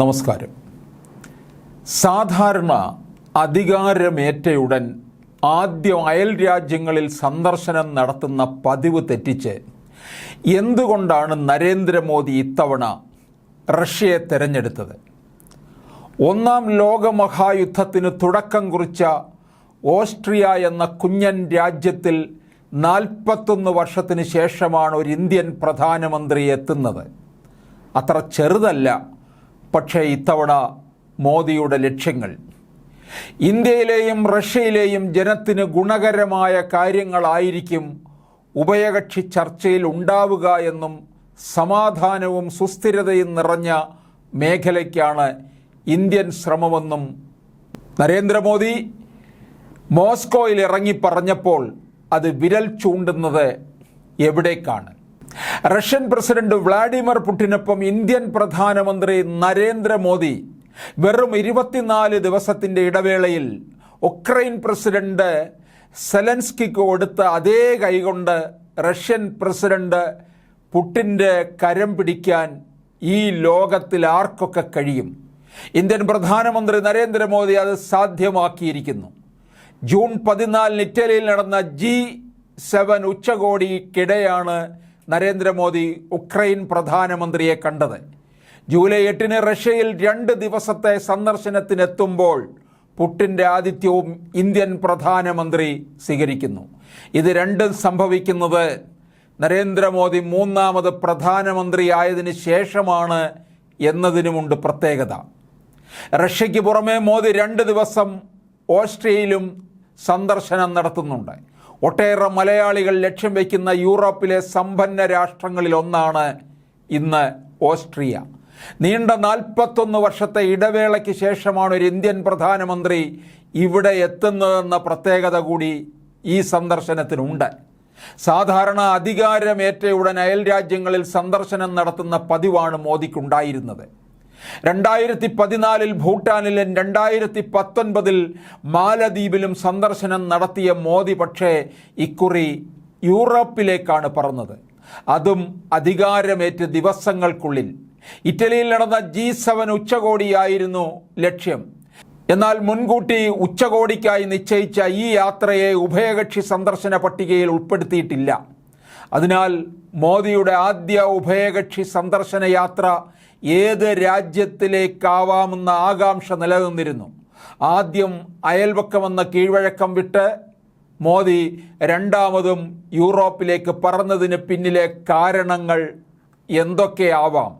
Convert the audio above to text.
നമസ്കാരം. സാധാരണ അധികാരമേറ്റയുടൻ ആദ്യം അയൽ രാജ്യങ്ങളിൽ സന്ദർശനം നടത്തുന്ന പതിവ് തെറ്റിച്ച് എന്തുകൊണ്ടാണ് നരേന്ദ്രമോദി ഇത്തവണ റഷ്യയെ തെരഞ്ഞെടുത്തത്? ഒന്നാം ലോകമഹായുദ്ധത്തിന് തുടക്കം കുറിച്ച ഓസ്ട്രിയ എന്ന കുഞ്ഞൻ രാജ്യത്തിൽ നാൽപ്പത്തൊന്ന് വർഷത്തിന് ശേഷമാണ് ഒരു ഇന്ത്യൻ പ്രധാനമന്ത്രി എത്തുന്നത്. അത്ര ചെറുതല്ല. പക്ഷേ ഇത്തവണ മോദിയുടെ ലക്ഷ്യങ്ങൾ ഇന്ത്യയിലെയും റഷ്യയിലെയും ജനത്തിന് ഗുണകരമായ കാര്യങ്ങളായിരിക്കും ഉഭയകക്ഷി ചർച്ചയിൽ ഉണ്ടാവുക എന്നും സമാധാനവും സുസ്ഥിരതയും നിറഞ്ഞ മേഖലയ്ക്കാണ് ഇന്ത്യൻ ശ്രമമെന്നും നരേന്ദ്രമോദി മോസ്കോയിൽ ഇറങ്ങി പറഞ്ഞപ്പോൾ അത് വിരൽ ചൂണ്ടുന്നത് എവിടേക്കാണ്? റഷ്യൻ പ്രസിഡന്റ് വ്ളാഡിമിർ പുടിനൊപ്പം ഇന്ത്യൻ പ്രധാനമന്ത്രി നരേന്ദ്രമോദി വെറും ഇരുപത്തിനാല് ദിവസത്തിന്റെ ഇടവേളയിൽ ഉക്രൈൻ പ്രസിഡന്റ് സെലൻസ്കിക്ക് കൊടുത്ത അതേ കൈകൊണ്ട് റഷ്യൻ പ്രസിഡന്റ് പുട്ടിന്റെ കരം പിടിക്കാൻ ഈ ലോകത്തിൽ ആർക്കൊക്കെ കഴിയും? ഇന്ത്യൻ പ്രധാനമന്ത്രി നരേന്ദ്രമോദി അത് സാധ്യമാക്കിയിരിക്കുന്നു. ജൂൺ പതിനാലിന് ഇറ്റലിയിൽ നടന്ന ജി സെവൻ ഉച്ചകോടിക്കിടെയാണ് നരേന്ദ്രമോദി ഉക്രൈൻ പ്രധാനമന്ത്രിയെ കണ്ടത്. ജൂലൈ എട്ടിന് റഷ്യയിൽ രണ്ട് ദിവസത്തെ സന്ദർശനത്തിനെത്തുമ്പോൾ പുട്ടിന്റെ ആതിഥ്യവും ഇന്ത്യൻ പ്രധാനമന്ത്രി സ്വീകരിക്കുന്നു. ഇത് രണ്ടും സംഭവിക്കുന്നത് നരേന്ദ്രമോദി മൂന്നാമത് പ്രധാനമന്ത്രിയായതിനു ശേഷമാണ് എന്നതിനുമുണ്ട് പ്രത്യേകത. റഷ്യയ്ക്ക് പുറമെ മോദി രണ്ട് ദിവസം ഓസ്ട്രിയയിലും സന്ദർശനം നടത്തുന്നുണ്ട്. ഒട്ടേറെ മലയാളികൾ ലക്ഷ്യം വയ്ക്കുന്ന യൂറോപ്പിലെ സമ്പന്ന രാഷ്ട്രങ്ങളിൽ ഒന്നാണ് ഇന്ന് ഓസ്ട്രിയ. നീണ്ട നാൽപ്പത്തൊന്ന് വർഷത്തെ ഇടവേളയ്ക്ക് ശേഷമാണ് ഒരു ഇന്ത്യൻ പ്രധാനമന്ത്രി ഇവിടെ എത്തുന്നതെന്ന പ്രത്യേകത കൂടി ഈ സന്ദർശനത്തിനുണ്ട്. സാധാരണ അധികാരമേറ്റയുടൻ അയൽ രാജ്യങ്ങളിൽ സന്ദർശനം നടത്തുന്ന പതിവാണ് മോദിക്കുണ്ടായിരുന്നത്. രണ്ടായിരത്തി പതിനാലിൽ ഭൂട്ടാനിലും രണ്ടായിരത്തി പത്തൊൻപതിൽ മാലദ്വീപിലും സന്ദർശനം നടത്തിയ മോദി പക്ഷേ ഇക്കുറി യൂറോപ്പിലേക്കാണ് പറന്നത്. അതും അധികാരമേറ്റ് ദിവസങ്ങൾക്കുള്ളിൽ. ഇറ്റലിയിൽ നടന്ന ജി സെവൻ ഉച്ചകോടിയായിരുന്നു ലക്ഷ്യം. എന്നാൽ മുൻകൂട്ടി ഉച്ചകോടിക്കായി നിശ്ചയിച്ച ഈ യാത്രയെ ഉഭയകക്ഷി സന്ദർശന പട്ടികയിൽ ഉൾപ്പെടുത്തിയിട്ടില്ല. അതിനാൽ മോദിയുടെ ആദ്യ ഉഭയകക്ഷി സന്ദർശന യാത്ര ഏത് രാജ്യത്തിലേക്കാവാമെന്ന ആകാംക്ഷ നിലനിന്നിരുന്നു. ആദ്യം അയൽവക്കമെന്ന കീഴ്വഴക്കം വിട്ട് മോദി രണ്ടാമതും യൂറോപ്പിലേക്ക് പറഞ്ഞതിന് പിന്നിലെ കാരണങ്ങൾ എന്തൊക്കെയാവാം